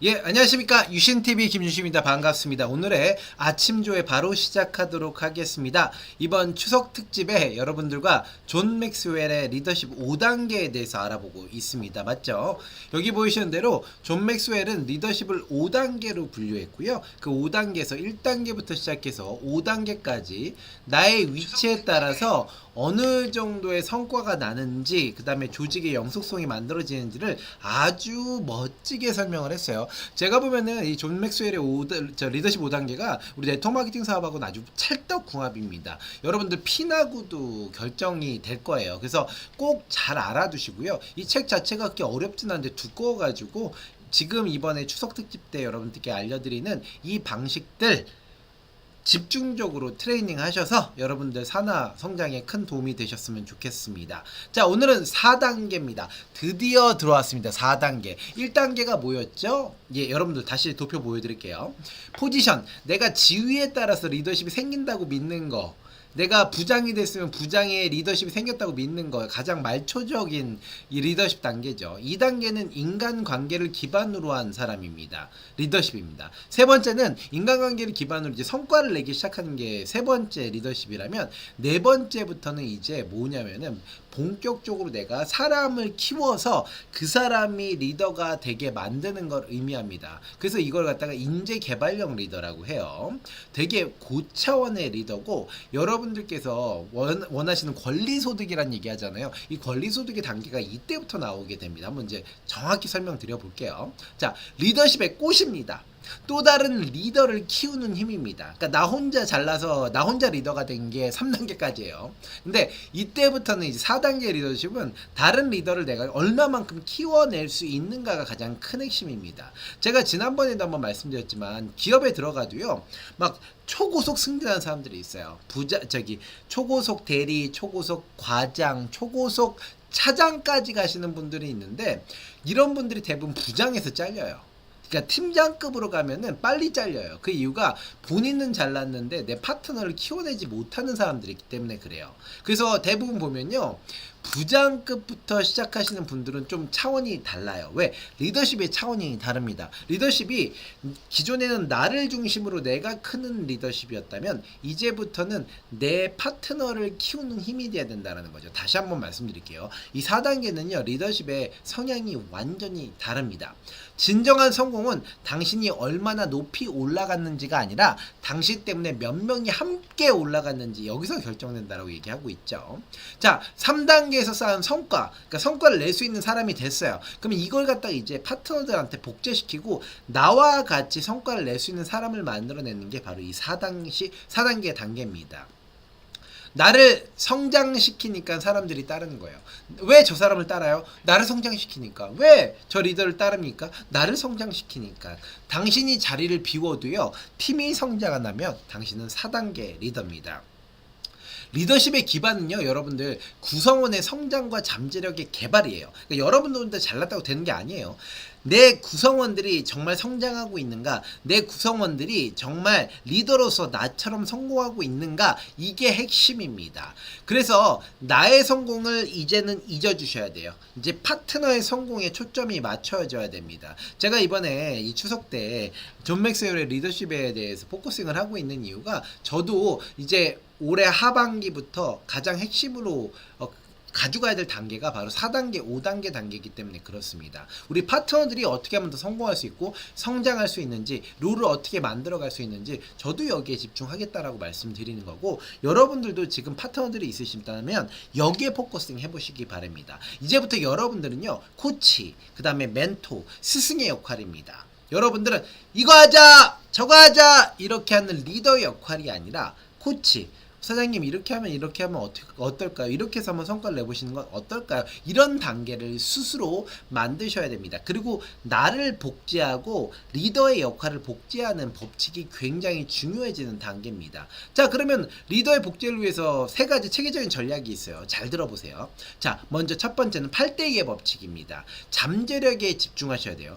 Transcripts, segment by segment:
예, 안녕하십니까. 유신TV 김유신입니다. 반갑습니다. 오늘의 아침조회 바로 시작하도록 하겠습니다. 이번 추석 특집에 여러분들과 존 맥스웰의 리더십 5단계에 대해서 알아보고 있습니다. 맞죠? 여기 보이시는 대로 존 맥스웰은 리더십을 5단계로 분류했고요. 그 5단계에서 1단계부터 시작해서 5단계까지 나의 위치에 따라서 어느 정도의 성과가 나는지 그 다음에 조직의 영속성이 만들어지는지를 아주 멋지게 설명을 했어요. 제가 보면은 이 존 맥스웰의 5, 저 리더십 5단계가 우리 네트워크 마케팅 사업하고는 아주 찰떡궁합입니다. 여러분들 피나구도 결정이 될 거예요. 그래서 꼭 잘 알아두시고요. 이 책 자체가 그렇게 어렵진 않은데 두꺼워가지고 지금 이번에 추석 특집 때 여러분들께 알려드리는 이 방식들 집중적으로 트레이닝 하셔서 여러분들 산화 성장에 큰 도움이 되셨으면 좋겠습니다. 자, 오늘은 4단계입니다. 드디어 들어왔습니다. 4단계. 1단계가 뭐였죠? 예, 여러분들 다시 도표 보여드릴게요. 포지션. 내가 지위에 따라서 리더십이 생긴다고 믿는 거. 내가 부장이 됐으면 부장의 리더십이 생겼다고 믿는 거 가장 말초적인 이 리더십 단계죠. 2단계는 인간 관계를 기반으로 한 사람입니다. 리더십입니다. 세 번째는 인간 관계를 기반으로 이제 성과를 내기 시작하는 게 세 번째 리더십이라면 네 번째부터는 이제 뭐냐면은 본격적으로 내가 사람을 키워서 그 사람이 리더가 되게 만드는 걸 의미합니다. 그래서 이걸 갖다가 인재 개발형 리더라고 해요. 되게 고차원의 리더고 여러분들께서 원, 원하시는 권리 소득이란 얘기 하잖아요. 이 권리 소득의 단계가 이때부터 나오게 됩니다. 한번 이제 정확히 설명드려 볼게요. 자, 리더십의 꽃입니다. 또 다른 리더를 키우는 힘입니다. 그러니까 나 혼자 잘나서 나 혼자 리더가 된 게 3단계까지예요. 근데 이때부터는 이제 4단계 리더십은 다른 리더를 내가 얼마만큼 키워낼 수 있는가가 가장 큰 핵심입니다. 제가 지난번에도 한번 말씀드렸지만 기업에 들어가도요. 막 초고속 승진하는 사람들이 있어요. 부자 저기 초고속 대리, 초고속 과장, 초고속 차장까지 가시는 분들이 있는데 이런 분들이 대부분 부장에서 잘려요. 그러니까 팀장급으로 가면은 빨리 잘려요. 그 이유가 본인은 잘났는데 내 파트너를 키워내지 못하는 사람들이 있기 때문에 그래요. 그래서 대부분 보면요. 부장급부터 시작하시는 분들은 좀 차원이 달라요. 왜? 리더십의 차원이 다릅니다. 리더십이 기존에는 나를 중심으로 내가 크는 리더십이었다면 이제부터는 내 파트너를 키우는 힘이 돼야 된다는 거죠. 다시 한번 말씀드릴게요. 이 4단계는요. 리더십의 성향이 완전히 다릅니다. 진정한 성공은 당신이 얼마나 높이 올라갔는지가 아니라 당신 때문에 몇 명이 함께 올라갔는지 여기서 결정된다라고 얘기하고 있죠. 자, 3단 계에서 쌓은 성과, 그러니까 성과를 낼 수 있는 사람이 됐어요. 그러면 이걸 갖다가 이제 파트너들한테 복제시키고 나와 같이 성과를 낼 수 있는 사람을 만들어내는 게 바로 이 4단계, 4단계 단계입니다. 나를 성장시키니까 사람들이 따르는 거예요. 왜 저 사람을 따라요? 나를 성장시키니까. 왜 저 리더를 따릅니까? 나를 성장시키니까. 당신이 자리를 비워도요, 팀이 성장한다면 당신은 4단계 리더입니다. 리더십의 기반은요, 여러분들 구성원의 성장과 잠재력의 개발이에요. 그러니까 여러분들 잘났다고 되는 게 아니에요. 내 구성원들이 정말 성장하고 있는가, 내 구성원들이 정말 리더로서 나처럼 성공하고 있는가, 이게 핵심입니다. 그래서 나의 성공을 이제는 잊어주셔야 돼요. 이제 파트너의 성공에 초점이 맞춰져야 됩니다. 제가 이번에 이 추석 때 존 맥스웰의 리더십에 대해서 포커싱을 하고 있는 이유가 저도 이제 올해 하반기부터 가장 핵심으로 어, 가져가야 될 단계가 바로 4단계, 5단계 단계이기 때문에 그렇습니다. 우리 파트너들이 어떻게 하면 더 성공할 수 있고 성장할 수 있는지, 룰을 어떻게 만들어갈 수 있는지 저도 여기에 집중하겠다라고 말씀드리는 거고 여러분들도 지금 파트너들이 있으시다면 여기에 포커싱 해보시기 바랍니다. 이제부터 여러분들은요 코치, 그 다음에 멘토, 스승의 역할입니다. 여러분들은 이거 하자, 저거 하자 이렇게 하는 리더의 역할이 아니라 코치, 사장님 이렇게 하면 이렇게 하면 어떻게 어떨까요? 이렇게 해서 한번 성과를 내보시는 건 어떨까요? 이런 단계를 스스로 만드셔야 됩니다. 그리고 나를 복제하고 리더의 역할을 복제하는 법칙이 굉장히 중요해지는 단계입니다. 자 그러면 리더의 복제를 위해서 세 가지 체계적인 전략이 있어요. 잘 들어보세요. 자 먼저 첫 번째는 8대2의 법칙입니다. 잠재력에 집중하셔야 돼요.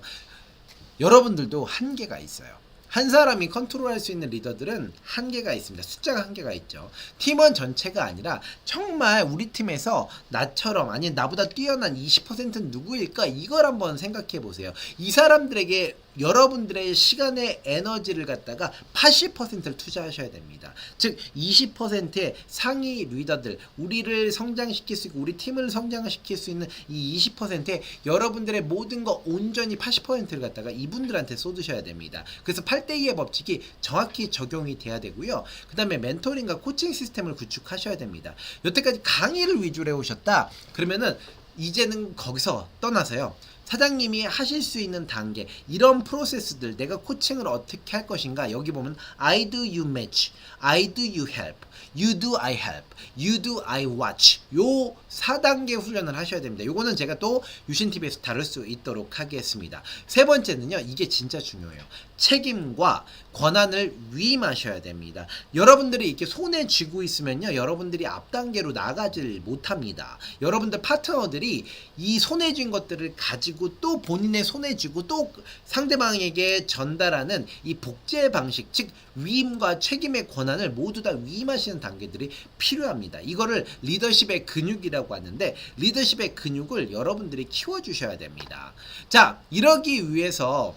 여러분들도 한계가 있어요. 한 사람이 컨트롤할 수 있는 리더들은 한계가 있습니다. 숫자가 한계가 있죠. 팀원 전체가 아니라 정말 우리 팀에서 나처럼 아니 나보다 뛰어난 20%는 누구일까 이걸 한번 생각해 보세요. 이 사람들에게 여러분들의 시간의 에너지를 갖다가 80%를 투자하셔야 됩니다. 즉 20%의 상위 리더들 우리를 성장시킬 수 있고 우리 팀을 성장시킬 수 있는 이 20%의 여러분들의 모든 거 온전히 80%를 갖다가 이분들한테 쏟으셔야 됩니다. 그래서 8대2의 법칙이 정확히 적용이 돼야 되고요. 그 다음에 멘토링과 코칭 시스템을 구축하셔야 됩니다. 여태까지 강의를 위주로 해오셨다. 그러면은 이제는 거기서 떠나서요. 사장님이 하실 수 있는 단계 이런 프로세스들 내가 코칭을 어떻게 할 것인가 여기 보면 I do you match, I do you help, you do I help, you do I watch 요 4단계 훈련을 하셔야 됩니다. 요거는 제가 또 유신TV에서 다룰 수 있도록 하겠습니다. 세 번째는요 이게 진짜 중요해요. 책임과 권한을 위임하셔야 됩니다. 여러분들이 이렇게 손에 쥐고 있으면요 여러분들이 앞 단계로 나가질 못합니다. 여러분들 파트너들이 이 손에 쥔 것들을 가지고 또 본인의 손에 쥐고 또 상대방에게 전달하는 이 복제 방식 즉 위임과 책임의 권한을 모두 다 위임하시는 단계들이 필요합니다. 이거를 리더십의 근육이라고 하는데 리더십의 근육을 여러분들이 키워 주셔야 됩니다. 자, 이러기 위해서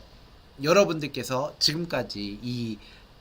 여러분들께서 지금까지 이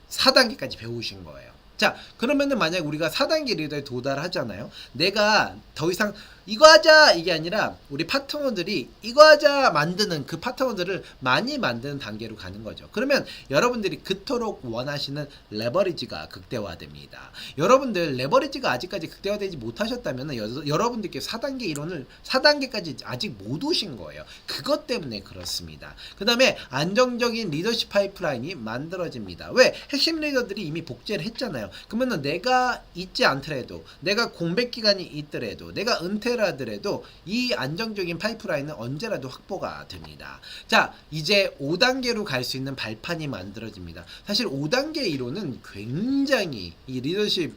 4단계까지 배우신 거예요. 자, 그러면은 만약 우리가 4단계 리더에 도달하잖아요. 내가 더 이상 이거 하자 이게 아니라 우리 파트너들이 이거 하자 만드는 그 파트너들을 많이 만드는 단계로 가는 거죠. 그러면 여러분들이 그토록 원하시는 레버리지가 극대화됩니다. 여러분들 레버리지가 아직까지 극대화되지 못하셨다면 여, 여러분들께 4단계 이론을 4단계까지 아직 못 오신 거예요. 그것 때문에 그렇습니다. 그 다음에 안정적인 리더십 파이프라인이 만들어집니다. 왜? 핵심 리더들이 이미 복제를 했잖아요. 그러면 내가 있지 않더라도 내가 공백 기간이 있더라도 내가 은퇴 를 하더라도 이 안정적인 파이프라인은 언제라도 확보가 됩니다. 자, 이제 5단계로 갈 수 있는 발판이 만들어집니다. 사실 5단계 이론은 굉장히 이 리더십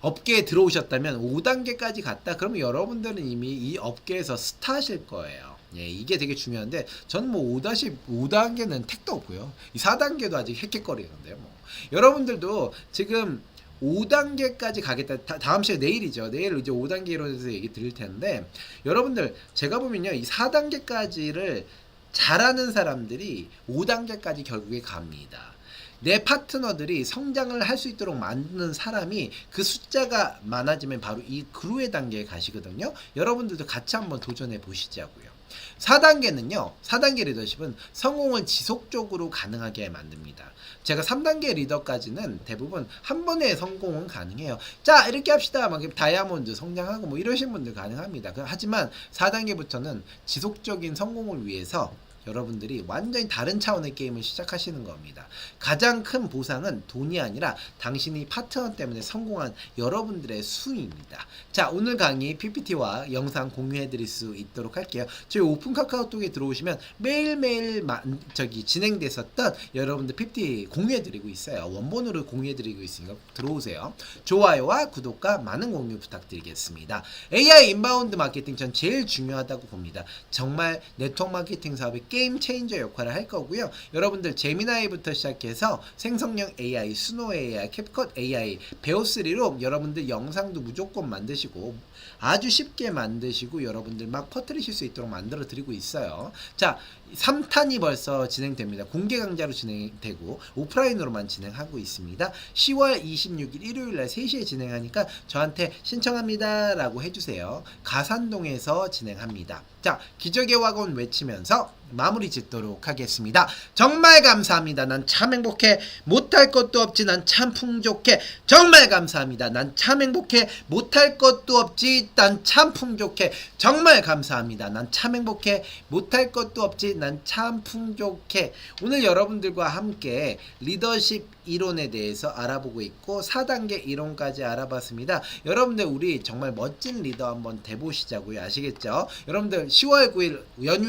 업계에 들어오셨다면 5단계까지 갔다 그러면 여러분들은 이미 이 업계에서 스타하실 거예요. 예, 이게 되게 중요한데 저는 뭐 5-5단계는 택도 없고요. 이 4단계도 아직 헥헥거리는데요. 뭐. 여러분들도 지금 5단계까지 가겠다. 다, 다 음 시간 내일이죠. 내일 이제 5단계로 대해서 얘기 드릴 텐데 여러분들 제가 보면요. 이 4단계까지를 잘하는 사람들이 5단계까지 결국에 갑니다. 내 파트너들이 성장을 할 수 있도록 만드는 사람이 그 숫자가 많아지면 바로 이 그루의 단계에 가시거든요. 여러분들도 같이 한번 도전해 보시자고요. 4단계는요. 4단계 리더십은 성공을 지속적으로 가능하게 만듭니다. 제가 3단계 리더까지는 대부분 한 번에 성공은 가능해요. 자, 이렇게 합시다. 막 다이아몬드 성장하고 뭐 이러신 분들 가능합니다. 그- 하지만 4단계부터는 지속적인 성공을 위해서 여러분들이 완전히 다른 차원의 게임을 시작하시는 겁니다. 가장 큰 보상은 돈이 아니라 당신이 파트너 때문에 성공한 여러분들의 수입니다. 자, 오늘 강의 PPT와 영상 공유해 드릴 수 있도록 할게요. 저희 오픈 카카오톡에 들어오시면 매일매일 마, 저기 진행됐었던 여러분들 PPT 공유해 드리고 있어요. 원본으로 공유해 드리고 있으니까 꼭 들어오세요. 좋아요와 구독과 많은 공유 부탁드리겠습니다. AI 인바운드 마케팅 전 제일 중요하다고 봅니다. 정말 네트워크 마케팅 사업의 게임 체인저 역할을 할 거고요. 여러분들 제미나이부터 시작해서 생성형 AI, 스노 AI, 캡컷 AI, 베오3로 여러분들 영상도 무조건 만드시고 아주 쉽게 만드시고 여러분들 막 퍼뜨리실 수 있도록 만들어 드리고 있어요. 자, 3탄이 벌써 진행됩니다. 공개 강좌로 진행되고 오프라인으로만 진행하고 있습니다. 10월 26일 일요일 날 3시에 진행하니까 저한테 신청합니다라고 해주세요. 가산동에서 진행합니다. 자, 기적의 와건 외치면서 마무리 짓도록 하겠습니다. 정말 감사합니다. 난 참 행복해. 못할 것도 없지. 난 참 풍족해. 정말 감사합니다. 난 참 행복해. 못할 것도 없지. 난 참 풍족해. 정말 감사합니다. 난 참 행복해. 못할 것도 없지. 난 참 풍족해. 오늘 여러분들과 함께 리더십 이론에 대해서 알아보고 있고 4단계 이론까지 알아봤습니다. 여러분들 우리 정말 멋진 리더 한번 돼보시자고요. 아시겠죠? 여러분들 10월 9일 연휴